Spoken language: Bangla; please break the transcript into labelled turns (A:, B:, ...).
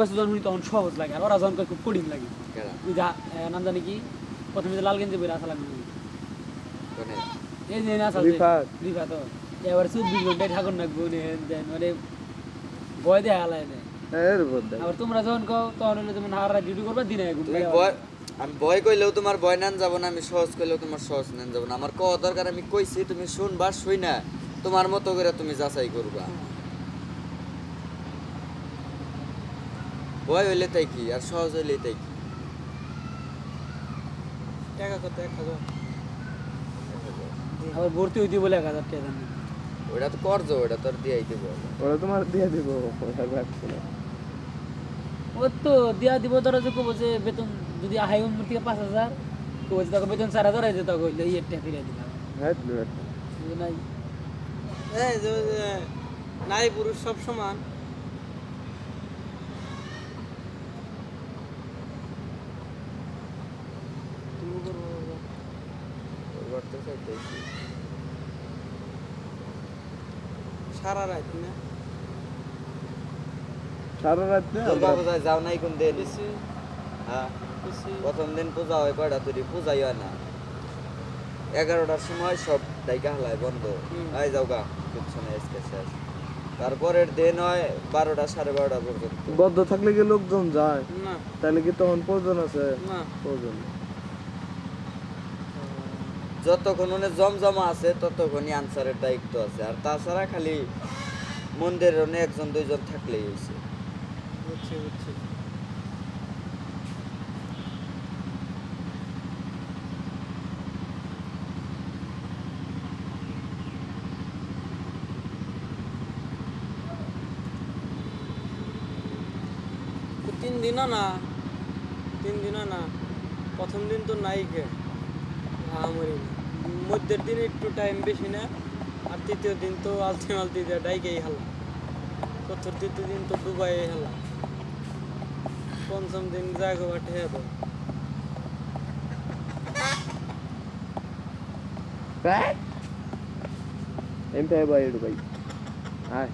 A: কাছে যখন শুনি তখন সহজ লাগে আর ওরা খুব কঠিন লাগে। যা নাম জানি কি? প্রথমে যে লাল গেঞ্জি বইরা আসা লাগবে। এই যে আসা রিফা তো এবার চব্বিশ ঘন্টায় ঠাকুর নাকবো মানে ভয় দেয় হালায় আবার তোমরা যখন কও তখন হলো যেমন হার ডিউটি করবা দিনে
B: তুমি আমি ভয় কইলেও তোমার ভয় নেন যাব না আমি সহজ কইলেও তোমার সহজ নেন যাব না। আমার ক দরকার আমি কইছি তুমি শুনবা শুই না তোমার মতো করে তুমি যাচাই করবা। ভয় হইলে তাই কি? আর সহজ হইলে তাই কি?
C: টাকা কত? এক হাজার।
A: আবার ভর্তি হইতে বলে এক হাজার টাকা
B: ওটা তো করছ ওটা তো আর দিয়াই দেবো
D: ওরা তোমার দিয়ে দিব
A: ও তো দিয়া দিব ধরো যে কবো যে বেতন যদি আহাই উন্নত থেকে পাঁচ হাজার কবো যে তখন বেতন চার হাজার আছে তখন হইলে ইয়ে টাকা ফিরে দিলাম।
D: হ্যাঁ
A: নাই?
C: এই যে যে নারী পুরুষ সব সমান তুমি করব বাবা।
B: করতে চাইতেছি।
C: সারা রাত না?
D: সারা রাত না?
B: দুর্গা পূজায় যাও নাই কোন দিন? হ্যাঁ। প্রথম দিন পূজা হয় কয়টা তৈরি পূজাই হয় না। এগারোটার সময় সব ডাইকা হালায় বন্ধ।
C: হুম।
B: আই যাও গা কিচ্ছু নেই আজকে শেষ। তারপরের দিন হয় বারোটা সাড়ে বারোটা পর্যন্ত।
D: বদ্ধ থাকলে কি লোকজন যায়?
C: না।
D: তাহলে কি তখন প্রয়োজন আছে?
C: না।
D: প্রয়োজন।
B: যতক্ষণ ওনে জমজমা আছে, ততক্ষণই আনসারের দায়িত্ব আছে। আর তাছাড়া খালি মন্দিরের ওনে একজন, দুইজন থাকলেই হয়েছে।
C: তিন দিনও না, তিন দিনও না। প্রথম দিন তো নাই কে। আমারই মধ্যের দিন একটু টাইম বেশি না, আর তৃতীয় দিন তো আলতি মালতি দিয়ে ডাইকেই হালা। চতুর্থ দিন তো দুবাই হেলা। পঞ্চম দিন জায়গা বাটে হেলো
D: এমটাই ভাই ভাই আয়।